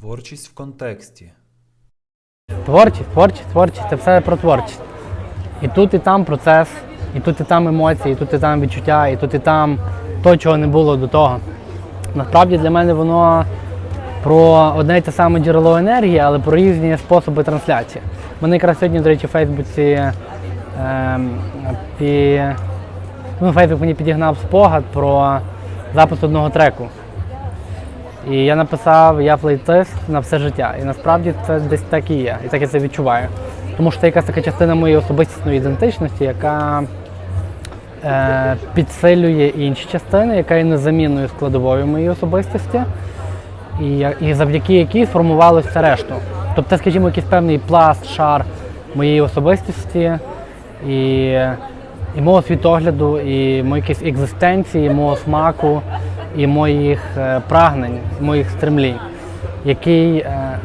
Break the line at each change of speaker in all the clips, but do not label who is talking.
Творчість в контексті.
Творчість, творчість, творчість це все про творчість. І тут, і там процес, і тут, і там емоції, і тут, і там відчуття, і тут, і там то, чого не було до того. Насправді для мене воно про одне й те саме джерело енергії, але про різні способи трансляції. Мене якраз сьогодні, до речі, в Фейсбуці ем, пі... ну, Фейсбук мені підігнав спогад про запис одного треку. І я написав я флейтист на все життя. І насправді це десь так і є, і так я це відчуваю. Тому що це якась така частина моєї особистісної ідентичності, яка е, підсилює інші частини, яка є незамінною складовою моєї особистості, і, і завдяки якій сформувалося все решту. Тобто, скажімо, якийсь певний пласт, шар моєї особистості і, і мого світогляду, і моєї екзистенції, мого смаку, і моїх е, прагнень, моїх стремлінь, який, е,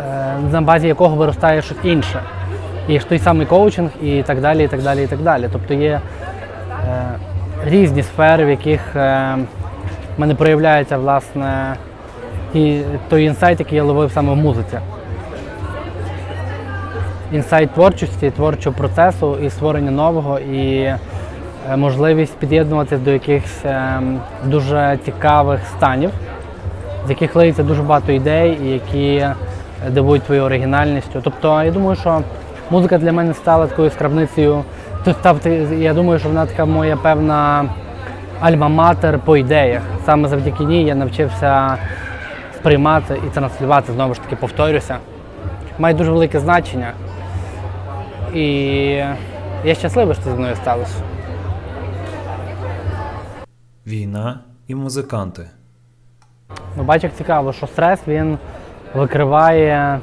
е, на базі якого виростає щось інше. І той самий коучинг, і так далі, і так далі, і так далі. Тобто є різні сфери, в яких в мене проявляється власне ті, той інсайт, який я ловив саме в музиці. Інсайт творчості, творчого процесу і створення нового, і можливість під'єднуватися до якихось е, дуже цікавих станів, з яких лиється дуже багато ідей, які дивують твоєю оригінальністю. Тобто, я думаю, що музика для мене стала такою став ти- я думаю, що вона така моя певна альма-матер по ідеях. Саме завдяки ній я навчився сприймати і транслювати, знову ж таки, повторюся. Має дуже велике значення. І я щасливий, що зі мною сталося.
Війна і музиканти.
Ну, бач, як цікаво, що стрес він викриває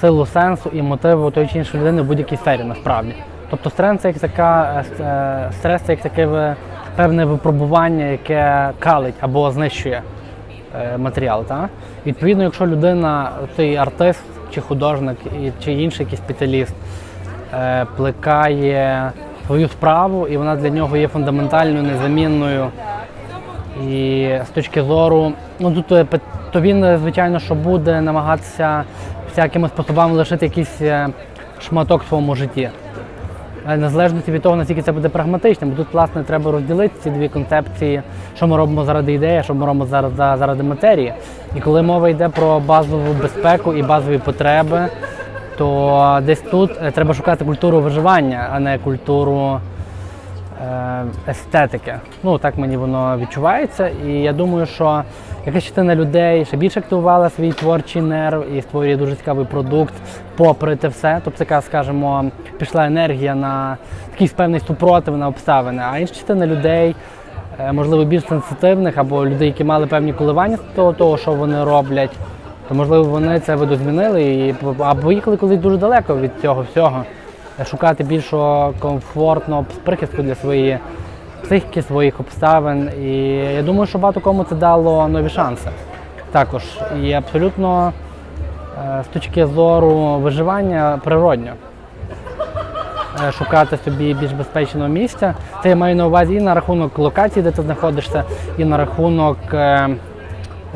силу сенсу і мотиву тої чи іншої людини в будь-якій сфері насправді. Тобто стрес це як така е, е, стрес це як таке певне випробування, яке калить або знищує е, матеріал. Та? Відповідно, якщо людина, цей артист чи художник, чи інший якийсь спеціаліст плекає свою справу, і вона для нього є фундаментальною, незамінною. І з точки зору, ну тут е, то він, е, звичайно, що буде намагатися всякими способами лишити якийсь е, шматок в своєму житті. Незалежно від того, наскільки це буде прагматичним, бо тут, власне, треба розділити ці дві концепції, що ми робимо заради ідеї, що ми робимо зараз заради матерії. І коли мова йде про базову безпеку і базові потреби, то десь тут треба шукати культуру виживання, а не культуру естетики. Ну так мені воно відчувається. І я думаю, що якась частина людей ще більше активувала свій творчий нерв і створює дуже цікавий продукт, попри те все. Тобто, така, скажімо, пішла енергія на такий певний супротив на обставини. А інша частина людей, е, можливо, більш сенситивних або людей, які мали певні коливання з того, того, що вони роблять. То можливо вони це видозмінили і або їхали колись дуже далеко від цього всього шукати більшого комфортного прихистку для своєї психіки, своїх обставин. І я думаю, що багато кому це дало нові шанси. Також і абсолютно е, з точки зору виживання природньо. Е, Шукати собі більш безпечного місця. Це я маю на увазі і на рахунок локації, де ти знаходишся, і на рахунок е,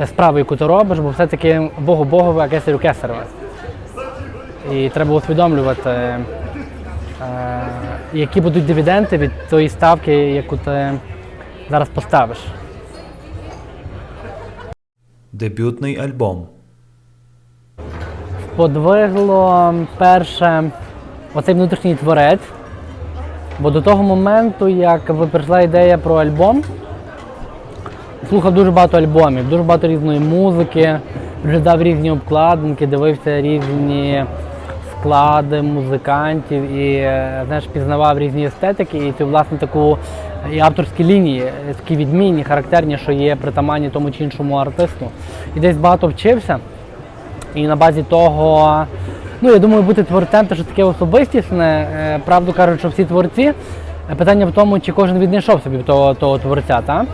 справи, яку ти робиш, бо все-таки Богу Богове, а кесарю кесареве. І треба усвідомлювати, е, які будуть дивіденди від тої ставки, яку ти зараз поставиш.
Дебютний альбом.
Подвигло перше оцей внутрішній творець. Бо до того моменту, як ви прийшла ідея про альбом, слухав дуже багато альбомів, дуже багато різної музики, глядав різні обкладинки, дивився різні склади музикантів і е, знаєш, пізнавав різні естетики і цю власне таку і авторські лінії, е, такі відмінні, характерні, що є притаманні тому чи іншому артисту. І десь багато вчився. І на базі того, ну я думаю, бути творцем це ж таке особистісне. Е, Правду кажуть, що всі творці. Питання в тому, чи кожен віднайшов собі того, того творця, так?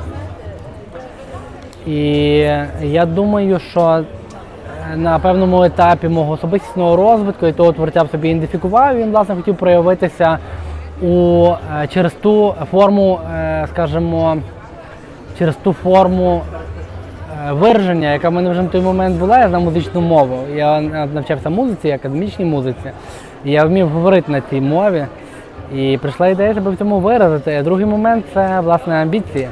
І я думаю, що на певному етапі мого особистісного розвитку і того творця в собі ідентифікував, він власне хотів проявитися у, е, через ту форму, е, скажімо, через ту форму е, вираження, яка в мене вже на той момент була, я знав музичну мову. Я навчався музиці, академічній музиці. І я вмів говорити на цій мові. І прийшла ідея себе в цьому виразити. Другий момент це власне амбіції.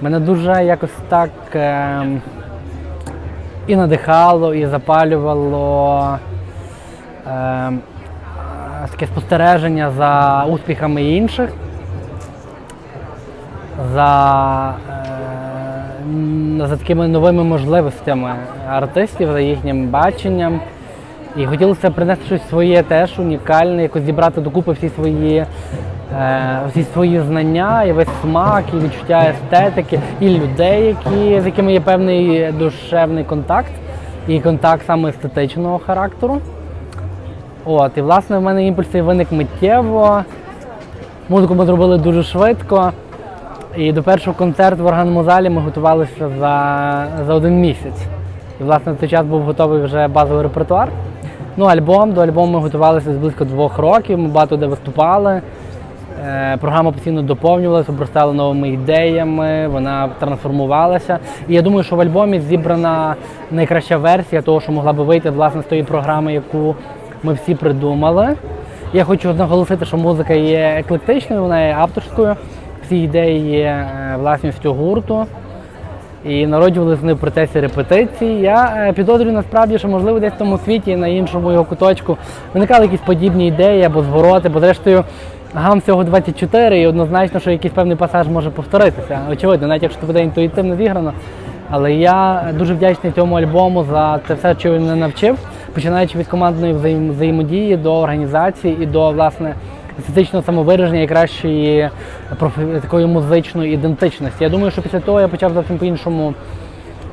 Мене дуже якось так ем, і надихало, і запалювало ем, е, таке спостереження за успіхами інших, за, е, за такими новими можливостями артистів, за їхнім баченням. І хотілося принести щось своє теж унікальне, якось зібрати докупи всі свої, всі свої знання, і весь смак, і відчуття естетики, і людей, які, з якими є певний душевний контакт, і контакт саме естетичного характеру. От, і власне в мене імпульс виник миттєво. Музику ми зробили дуже швидко. І до першого концерту в органному залі ми готувалися за, за один місяць. І власне в той час був готовий вже базовий репертуар. Ну, альбом, до альбому ми готувалися з близько двох років, ми багато де виступали. Е, програма постійно доповнювалася, обростала новими ідеями, вона трансформувалася. І я думаю, що в альбомі зібрана найкраща версія того, що могла би вийти власне з тої програми, яку ми всі придумали. Я хочу наголосити, що музика є еклектичною, вона є авторською. Всі ідеї є е, власністю гурту. І народжувалися вони в процесі репетицій. Я е, підозрюю насправді, що можливо десь в тому світі, на іншому його куточку, виникали якісь подібні ідеї або звороти, бо зрештою гам всього 24 і однозначно, що якийсь певний пасаж може повторитися. Очевидно, навіть якщо це буде інтуїтивно зіграно. Але я дуже вдячний цьому альбому за те все, що він мене навчив, починаючи від командної взаєм- взаємодії до організації і до власне естетичного самовираження і кращої такої музичної ідентичності. Я думаю, що після того я почав зовсім по-іншому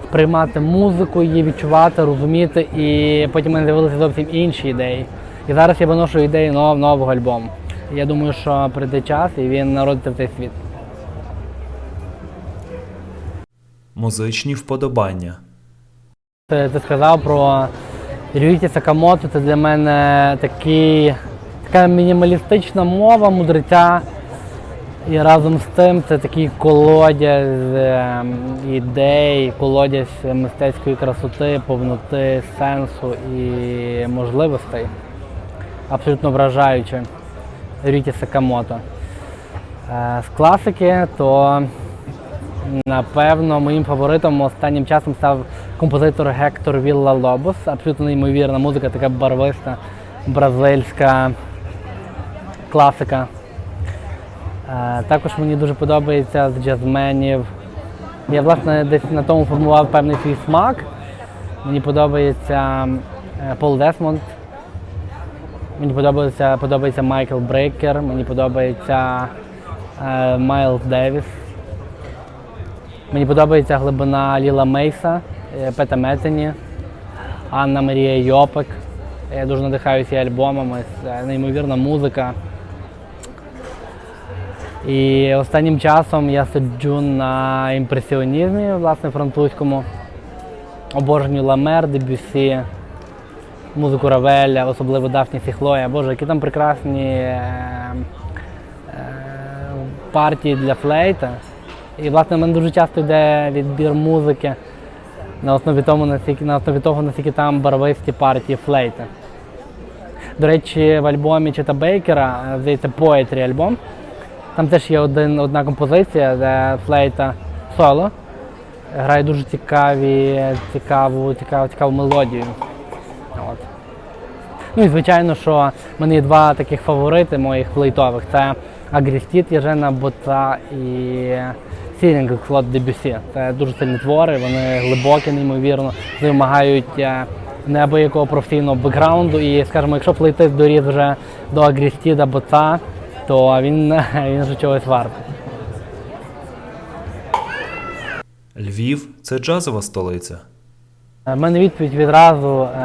сприймати музику, її відчувати, розуміти, і потім мене з'явилися зовсім інші ідеї. І зараз я виношу ідеї нового альбому. Я думаю, що прийде час і він народиться в цей світ.
Музичні вподобання.
Ти, ти сказав про Рюїті Сакамото, це для мене такий, така мінімалістична мова мудреця. І разом з тим це такий колодязь ем, ідей, колодязь мистецької красоти, повноти, сенсу і можливостей. Абсолютно вражаюче. Рюїті Сакамото. Е, З класики, то Напевно, моїм фаворитом останнім часом став композитор Гектор Вілла Лобос. Абсолютно неймовірна музика, така барвиста, бразильська класика. Е, Також мені дуже подобається з джазменів. Я власне десь на тому формував певний свій смак. Мені подобається е, Пол Десмонд. Мені подобається, подобається Майкл Брейкер, мені подобається е, Майлз Девіс. Мені подобається глибина Ліла Мейса, е, Пета Метені, Анна Марія Йопик. Я дуже надихаюся її альбомами, це неймовірна музика. І останнім часом я сиджу на імпресіонізмі, власне, французькому. Обожнюю Ламер, Дебюсі, музику Равеля, особливо Дафні Сіхлоя. Боже, які там прекрасні е, е, партії для флейта. І власне в мене дуже часто йде відбір музики на основі, тому, наскільки, на основі того, наскільки там барвисті партії флейти. До речі, в альбомі Чета Бейкера, е, здається, Poetry альбом. Там теж є один, одна композиція, де флейта соло грає дуже цікаві, цікаву, цікаву, цікаву мелодію. От. Ну і звичайно, що в мене є два таких фаворити моїх флейтових. Це Агрістіт Єжена Боца і Сілінг Клод Дебюсі. Це дуже сильні твори, вони глибокі, неймовірно, вимагають е, неабиякого професійного бекграунду. І, скажімо, якщо флейтист доріс вже до Агрістіда Боца, то він, він вже чогось вартий.
Львів це джазова столиця.
У Е, мене відповідь відразу е,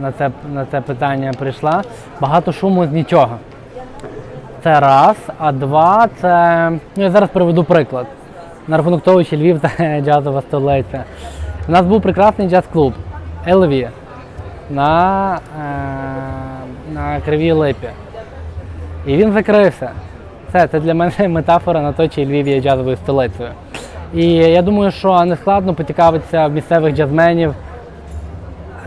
на, це, на це питання прийшла. Багато шуму з нічого. Це раз, а два це. Ну, я зараз приведу приклад. На рахунок того, що Львів це джазова столиця. У нас був прекрасний джаз-клуб LV на, е, на Кривій Липі. І він закрився. Це, це для мене метафора на те, чи Львів є джазовою столицею. І я думаю, що не складно поцікавитися в місцевих джазменів,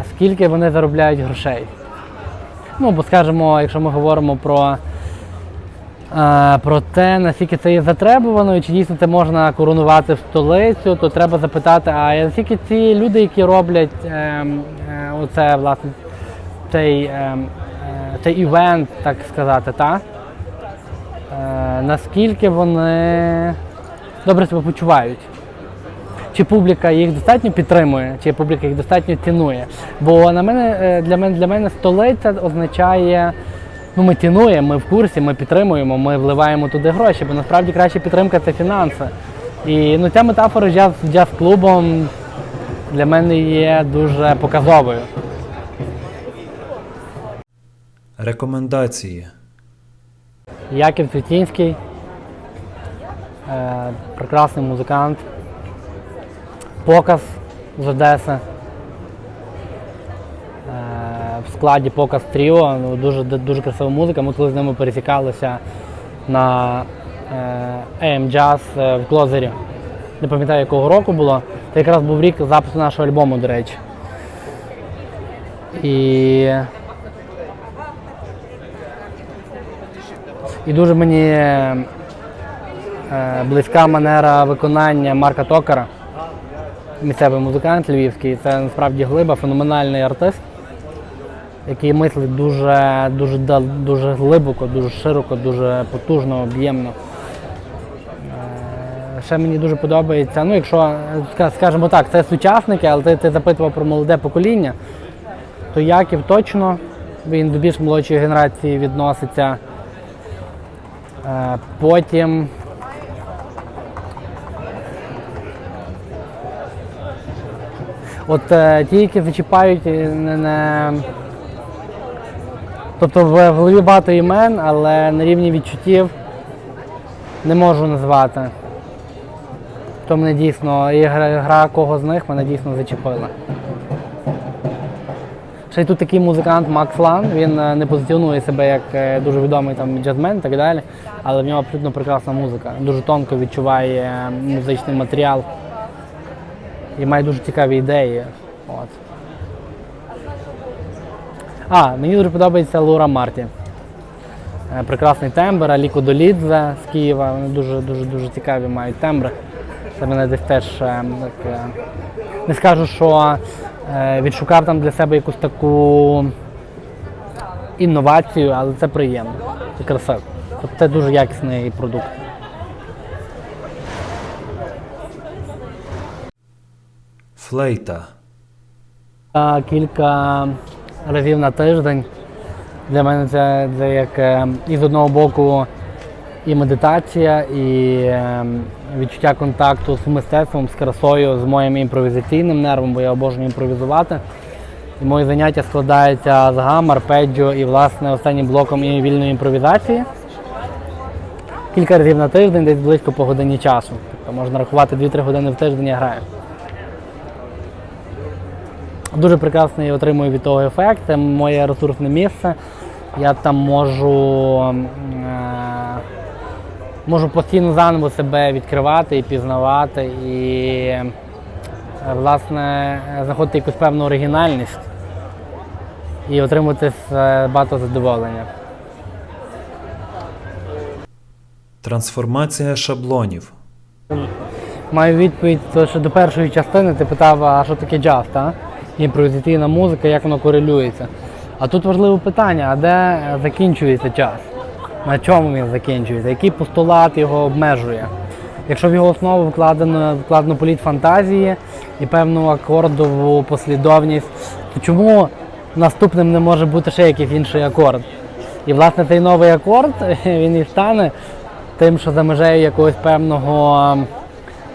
скільки вони заробляють грошей. Ну, бо скажімо, якщо ми говоримо про, е, про те, наскільки це є затребувано, і чи дійсно це можна коронувати в столицю, то треба запитати, а наскільки ці люди, які роблять е, е, оце, власне, цей, е, е, цей івент, так сказати, та? Е, наскільки вони добре себе почувають? Чи публіка їх достатньо підтримує, чи публіка їх достатньо цінує. Бо на мене, е, для мене, для мене столиця означає, ну ми цінуємо, ми в курсі, ми підтримуємо, ми вливаємо туди гроші, бо насправді краща підтримка це фінанси. І ну, ця метафора з джаз, джаз-клубом для мене є дуже показовою.
Рекомендації.
Яків Цвітінський, е, прекрасний музикант, показ з Одеси. Е, в складі показ Тріо, ну, дуже, дуже красива музика. Ми коли з ними пересікалися на е, AM Jazz е, в Клозері. Не пам'ятаю, якого року було. Це якраз був рік запису нашого альбому, до речі. І І дуже мені близька манера виконання Марка Токара, місцевий музикант львівський. Це насправді глиба, феноменальний артист, який мислить дуже, дуже, дуже глибоко, дуже широко, дуже потужно, об'ємно. Е, Ще мені дуже подобається, ну якщо, е, скажімо так, це сучасники, але ти, ти запитував про молоде покоління, то Яків точно, він до більш молодшої генерації відноситься. Е, Потім. От е, ті, які зачіпають, е, не, не... тобто в голові багато імен, але на рівні відчуттів не можу назвати. То мене дійсно, і гра, гра кого з них мене дійсно зачепила. Ще й тут такий музикант Макс Лан, він е, не позиціонує себе як дуже відомий там джазмен і так далі, але в нього абсолютно прекрасна музика. Дуже тонко відчуває музичний матеріал і має дуже цікаві ідеї. От. А, мені дуже подобається Лура Марті. Е, Прекрасний тембр, Аліко Долідзе з Києва. Вони дуже дуже цікаві мають тембри. Це мене десь теж е, так, е, не скажу, що відшукав там для себе якусь таку інновацію, але це приємно. Це красиво. Тобто це дуже якісний продукт.
Флейта.
Кілька разів на тиждень. Для мене це, це як е, і з одного боку і медитація, і е, відчуття контакту з мистецтвом, з красою, з моїм імпровізаційним нервом, бо я обожнюю імпровізувати. І мої заняття складаються з гам, арпеджіо і власне останнім блоком і вільної імпровізації. Кілька разів на тиждень, десь близько по годині часу. Тобто можна рахувати 2-3 години в тиждень я граю. Дуже прекрасний отримую від того ефект. Це моє ресурсне місце. Я там можу, е, можу постійно заново себе відкривати і пізнавати, і е, власне знаходити якусь певну оригінальність і отримувати багато задоволення.
Трансформація шаблонів.
Маю відповідь що до першої частини ти питав, а що таке джаз, та? Імпровізаційна музика, як воно корелюється. А тут важливе питання, а де закінчується час? На чому він закінчується? Який постулат його обмежує? Якщо в його основу вкладено, вкладено політ фантазії і певну акордову послідовність, то чому наступним не може бути ще якийсь інший акорд? І власне цей новий акорд він і стане тим, що за межею якогось певного ем,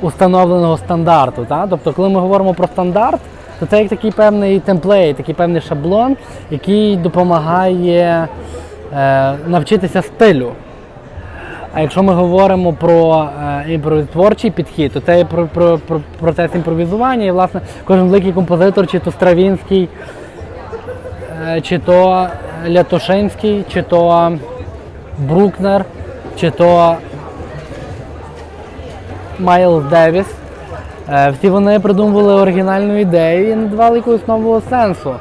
установленого стандарту. Та? Тобто, коли ми говоримо про стандарт, то це як такий певний темплейт, такий певний шаблон, який допомагає е, навчитися стилю. А якщо ми говоримо про е, творчий підхід, то це про, про, про процес імпровізування. І, власне, кожен великий композитор, чи то Стравінський, е, чи то Лятошинський, чи то Брукнер, чи то Майлз Девіс, Всі вони придумували оригінальну ідею і надавали якогось нового сенсу.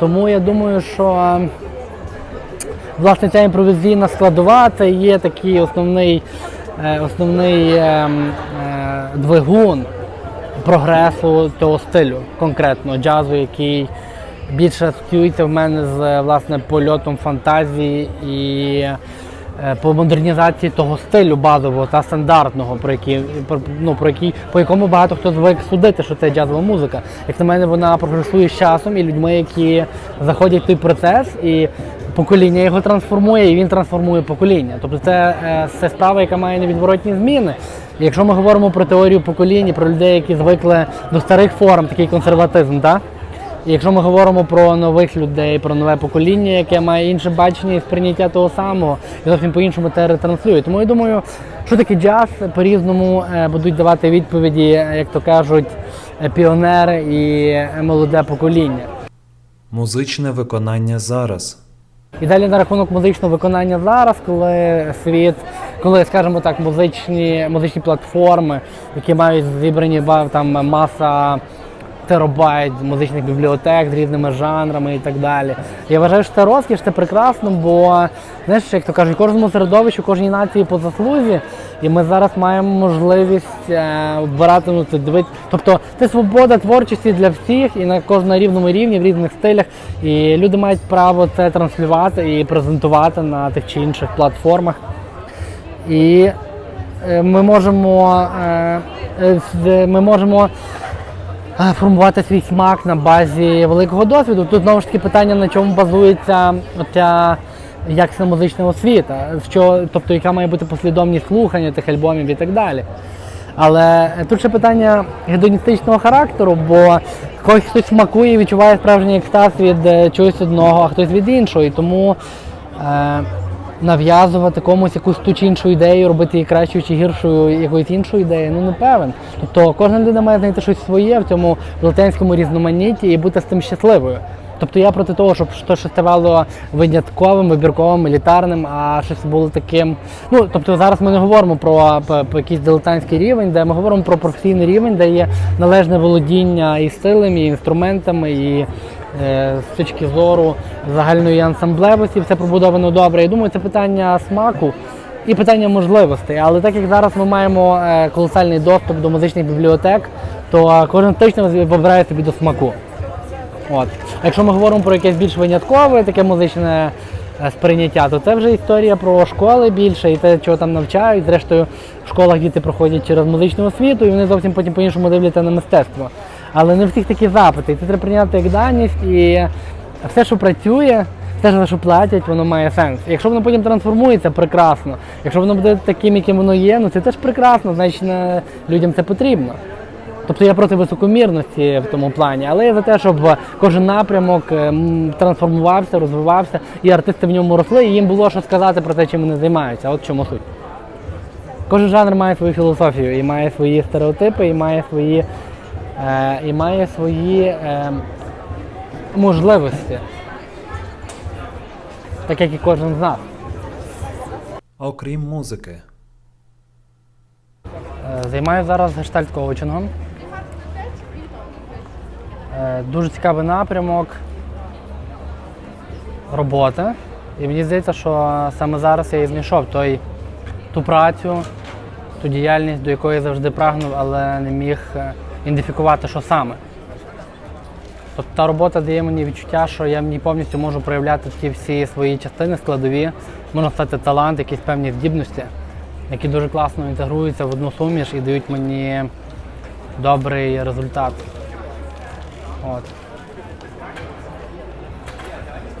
Тому я думаю, що е, власне ця імпровізійна складова це є такий основний, е, основний ем, е, двигун прогресу цього стилю, конкретно джазу, який більше асоціюється в мене з власне польотом фантазії і е, по модернізації того стилю базового та стандартного, про який, про, ну, про який, по якому багато хто звик судити, що це джазова музика. Як на мене, вона прогресує з часом і людьми, які заходять в той процес, і покоління його трансформує, і він трансформує покоління. Тобто це, е, це справа, яка має невідворотні зміни. Якщо ми говоримо про теорію поколінь, про людей, які звикли до старих форм, такий консерватизм, так? Якщо ми говоримо про нових людей, про нове покоління, яке має інше бачення і сприйняття того самого, і зовсім по-іншому це ретранслює. Тому я думаю, що таке джаз, по-різному е, будуть давати відповіді, е, як то кажуть, е, піонери і молоде покоління.
Музичне виконання зараз.
І далі на рахунок музичного виконання зараз, коли світ, коли, скажімо так, музичні, музичні платформи, які мають зібрані там маса терабайт музичних бібліотек з різними жанрами і так далі. Я вважаю, що це розкіш, це прекрасно, бо знаєш, як то кажуть, кожному середовищу, кожній нації по заслузі, і ми зараз маємо можливість е, обирати ну, це дивити. Тобто це свобода творчості для всіх і на кожному рівному рівні, в різних стилях. І люди мають право це транслювати і презентувати на тих чи інших платформах. І е, ми можемо, е, е, ми можемо е, формувати свій смак на базі великого досвіду. Тут знову ж таки питання, на чому базується ця якісна музична освіта, що, тобто яка має бути послідовність слухання тих альбомів і так далі. Але тут ще питання гедоністичного характеру, бо когось хтось смакує і відчуває справжній екстаз від е, чогось одного, а хтось від іншого. І тому е, нав'язувати комусь якусь ту чи іншу ідею, робити її кращою чи гіршою якоюсь іншою ідеєю, ну не певен. Тобто кожна людина має знайти щось своє в цьому велетенському різноманітті і бути з тим щасливою. Тобто я проти того, щоб то, що ставало винятковим, вибірковим, елітарним, а щось було таким. Ну тобто зараз ми не говоримо про, якийсь дилетантський рівень, де ми говоримо про професійний рівень, де є належне володіння і стилем, і інструментами, і з точки зору загальної ансамблевості, все пробудовано добре. Я думаю, це питання смаку. І питання можливостей, але так як зараз ми маємо е, колосальний доступ до музичних бібліотек, то е, кожен точно вибирає собі до смаку. От. Якщо ми говоримо про якесь більш виняткове, таке музичне е, сприйняття, то це вже історія про школи більше і те, чого там навчають. Зрештою, в школах діти проходять через музичну освіту, і вони зовсім потім по-іншому дивляться на мистецтво. Але не всіх такі запити. І це треба прийняти як даність, і все, що працює, все, за що платять, воно має сенс. Якщо воно потім трансформується, прекрасно. Якщо воно буде таким, яким воно є, ну це теж прекрасно, значить людям це потрібно. Тобто я проти високомірності в тому плані, але я за те, щоб кожен напрямок е, трансформувався, розвивався, і артисти в ньому росли, і їм було що сказати про те, чим вони займаються. От чому суть. Кожен жанр має свою філософію, і має свої стереотипи, і має свої, і має свої е, можливості. Так як і кожен з нас.
Окрім музики.
Е, Займаюся зараз гештальт-коучингом. Е, Дуже цікавий напрямок роботи. І мені здається, що саме зараз я і знайшов той, ту працю, ту діяльність, до якої завжди прагнув, але не міг е, ідентифікувати, що саме. Тобто та робота дає мені відчуття, що я ній повністю можу проявляти ті всі свої частини складові, можна стати талант, якісь певні здібності, які дуже класно інтегруються в одну суміш і дають мені добрий результат. От.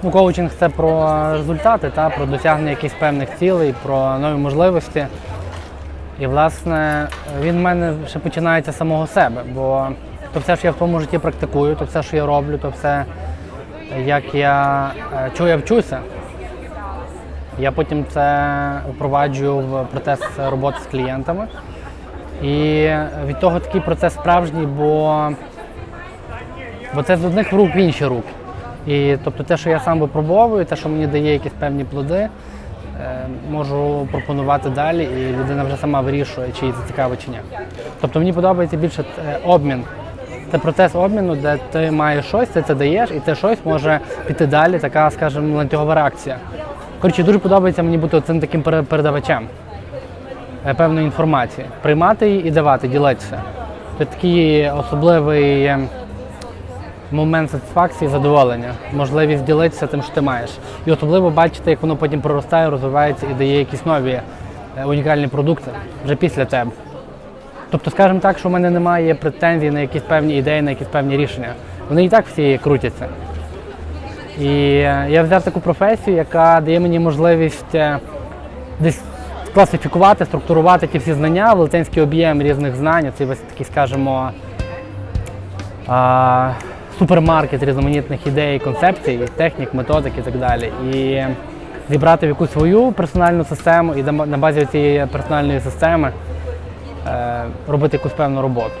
Ну, коучинг це про результати, та, про досягнення якихось певних цілей, про нові можливості. І, власне, він в мене ще починається з самого себе, бо то все, що я в тому житті практикую, то все, що я роблю, то все, як я, е, чого я вчуся. Я потім це впроваджую в процес роботи з клієнтами. І від того такий процес справжній, бо, бо це з одних рук в інші руки. І тобто те, що я сам випробовую, те, що мені дає якісь певні плоди, можу пропонувати далі, і людина вже сама вирішує, чи їй це цікаво чи ні. Тобто мені подобається більше е, обмін. Це процес обміну, де ти маєш щось, ти це даєш, і це щось може піти далі, така, скажімо, ланцюгова реакція. Коротше, дуже подобається мені бути цим таким пере- передавачем е, певної інформації, приймати її і давати, ділитися. Це такий особливий е, момент сатисфакції, задоволення, можливість ділитися тим, що ти маєш. І особливо бачити, як воно потім проростає, розвивається і дає якісь нові е, унікальні продукти вже після тебе. Тобто, скажімо так, що в мене немає претензій на якісь певні ідеї, на якісь певні рішення. Вони і так всі крутяться. І е, я взяв таку професію, яка дає мені можливість е, десь класифікувати, структурувати ті всі знання, велетенський об'єм різних знань, це весь такий, скажімо, а, супермаркет різноманітних ідей, концепцій, технік, методик і так далі. І зібрати в якусь свою персональну систему і на базі цієї персональної системи е, робити якусь певну роботу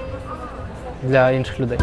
для інших людей.